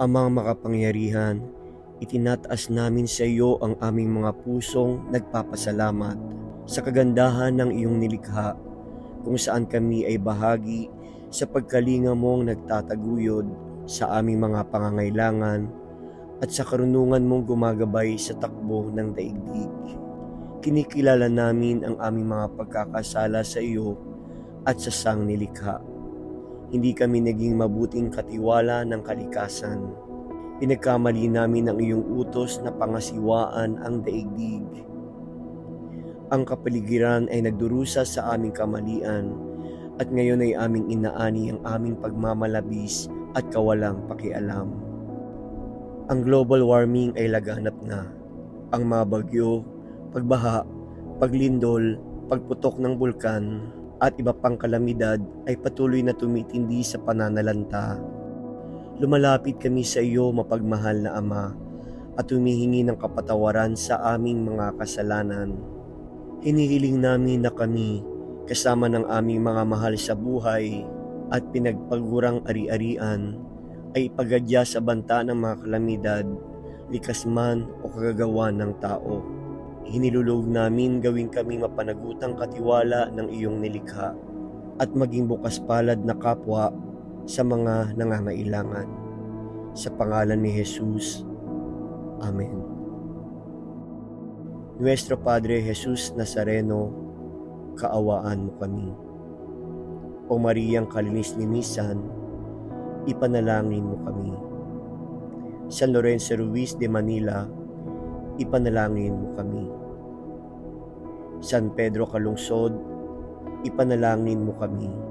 Amang makapangyarihan, itinataas namin sa iyo ang aming mga pusong nagpapasalamat sa kagandahan ng iyong nilikha kung saan kami ay bahagi sa pagkalinga mong nagtataguyod sa aming mga pangangailangan at sa karunungan mong gumagabay sa takbo ng daigdig. Kinikilala namin ang aming mga pagkakasala sa iyo at sa sang nilikha. Hindi kami naging mabuting katiwala ng kalikasan. Pinagkamali namin ang iyong utos na pangasiwaan ang daigdig. Ang kapaligiran ay nagdurusa sa aming kamalian at ngayon ay aming inaani ang aming pagmamalabis at kawalang pakialam. Ang global warming ay laganap na. Ang mga bagyo, pagbaha, paglindol, pagputok ng bulkan, at iba pang kalamidad ay patuloy na tumitindi sa pananalanta. Lumalapit kami sa iyo, mapagmahal na Ama, at humihingi ng kapatawaran sa aming mga kasalanan. Hinihiling namin na kami, kasama ng aming mga mahal sa buhay at pinagpagurang ari-arian, ay ipagadya sa banta ng mga kalamidad, likas man o kagagawa ng tao. Hinilulog namin gawin kami mapanagutang katiwala ng iyong nilikha at maging bukas palad na kapwa sa mga nangangailangan. Sa pangalan ni Jesus. Amen. Nuestro Padre Jesus Nazareno, kaawaan mo kami. O Mariyang kalinis-linisan, ipanalangin mo kami. San Lorenzo Ruiz de Manila, ipanalangin mo kami. San Pedro Kalungsod, ipanalangin mo kami.